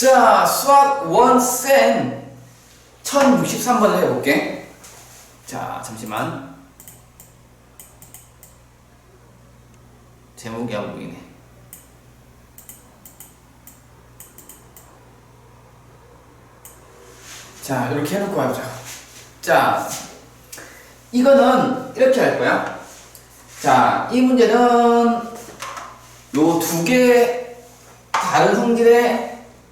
자, 수학 원센 1063번을 해볼게. 자, 잠시만. 제목이 안 보이네. 자, 이렇게 해놓고 하자. 자, 이거는 이렇게 할 거야. 자, 이 문제는 요 두 개 다른 성질의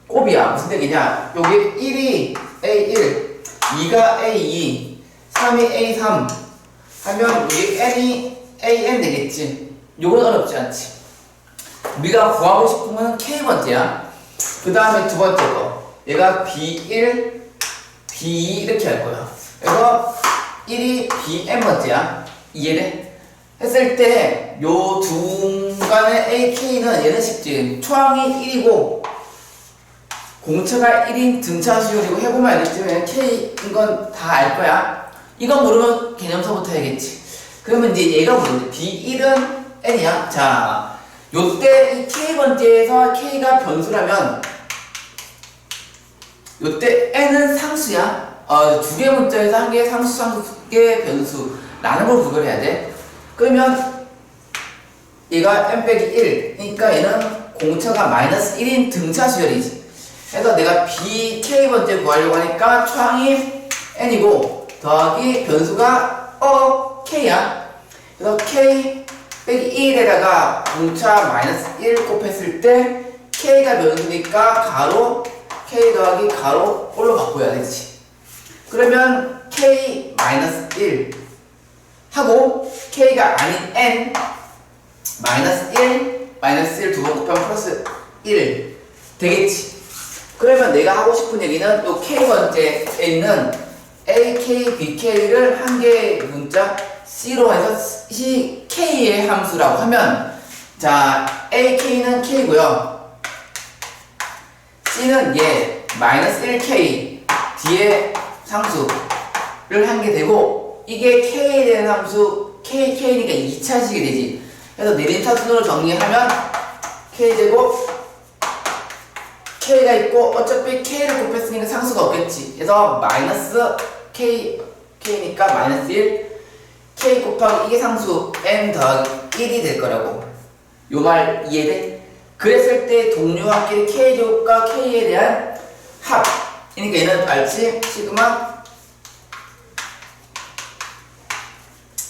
곱이야. 무슨 얘기냐? 여기 1이 A1, 2가 A2, 3이 A3 하면 여기 N이 AN 되겠지. 요건 어렵지 않지. 우리가 구하고 싶은 건 K번째야. 그 다음에 두 번째 거. 얘가 B1, B2 이렇게 할 거야. 그래서 1이 BN번째야. 이해돼? 했을 때 요 중간에 AK는 얘는 쉽지. 초항이 1이고 공차가 1인 등차 수열이고 해보면 알겠지만 K인 건 다 알 거야. 이거 모르면 개념서부터 해야겠지. 그러면 이제 얘가 뭐지? B1은 N이야. 자, 요때 이 K번째에서 K가 변수라면 요때 N은 상수야. 어, 두 개 문자에서 한 개 상수, 상수, 두개 변수. 라는 걸 구별해야 돼. 그러면 얘가 n 빼기 1. 그러니까 얘는 공차가 마이너스 1인 등차 수열이지. 그래서 내가 bk 번째 구하려고 하니까 초항이 n이고 더하기 변수가 어 k야. 그래서 k 빼기 1에다가 공차 마이너스 1 곱했을 때 k가 변수니까 가로 k 더하기 가로 꼴로 바꿔야 되지. 그러면 k 마이너스 1 하고 k가 아닌 n 마이너스 1 마이너스 1 두 번 곱하면 플러스 1 되겠지. 그러면 내가 하고 싶은 얘기는 또 k번째에 있는 ak, bk를 한 개의 문자 c로 해서 c k의 함수라고 하면 자 ak는 k고요. c는 얘 마이너스 1k 뒤에 상수를 한개 되고 이게 k에 대한 함수 k k니까 2차식이 되지. 그래서 내림차순으로 정리하면 k제곱 k가 있고 어차피 k를 곱했으니까 상수가 없겠지. 그래서 마이너스 k k니까 마이너스 1 k 곱하기 이게 상수 n 더하기 1이 될 거라고. 요 말 이해돼? 그랬을 때 동료한끼리 k제곱과 k에 대한 합. 그러니까 얘는 알지? 시그마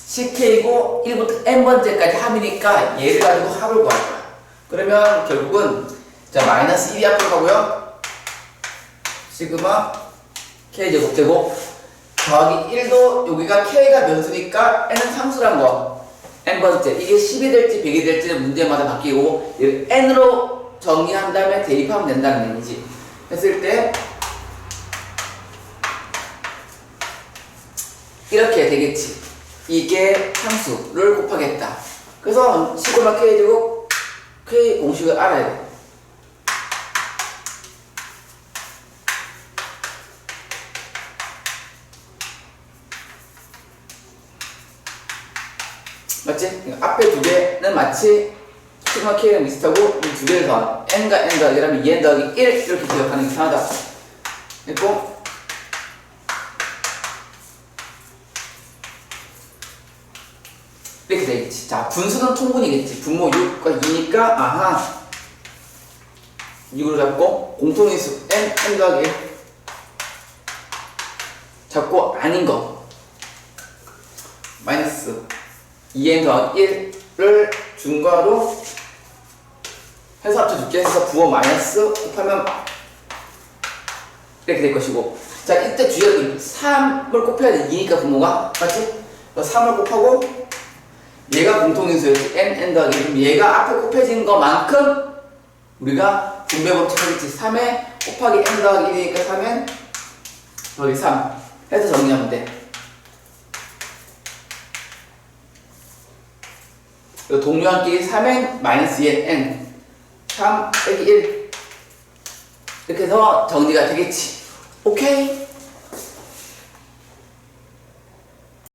CK고 1부터 n번째까지 합이니까 얘를 가지고 합을 구할 거야. 그러면 결국은 자 마이너스 1이 앞으로 가고요. 시그마 K제곱 되고 더하기 1도 여기가 K가 변수니까 n은 상수란 거. n번째 이게 10이 될지 100이 될지는 문제마다 바뀌고 얘를 n으로 정리한 다음에 대입하면 된다는 얘기지. 했을 때 이렇게 되겠지. 이게 상수를 곱하겠다. 그래서 시그마 K제곱 K 공식을 알아야 돼. 맞지? 그러니까 앞에 두 개는 마치 시그마 K랑 비슷하고 이 두 개를 더한 N과 N 더하기 라면 2N 더하기 1 이렇게 기억하는 게 편하다. 됐고 이렇게 되겠지. 자, 분수는 통분이겠지. 분모 6과 2니까, 아하. 6으로 잡고, 공통인수 n, n 더하기 1. 잡고, 아닌 거. 마이너스 2n 더하기 1을 중괄호 해서 합쳐줄게. 해서 부호 마이너스 곱하면 이렇게 될 것이고. 자, 이때 주의할 3을 곱해야 돼. 2니까 분모가. 맞지? 3을 곱하고, 얘가 공통인수였지 n, n 더하기 그럼 얘가 앞에 곱해진 것만큼 우리가 분배 법칙하겠지 3에 곱하기 n 더하기 1이니까 3엔 더하기 3 해서 정리하면 돼 그리고 동료한끼리 3n 마이너스 2n n 3 빼기 1 이렇게 해서 정리가 되겠지. 오케이?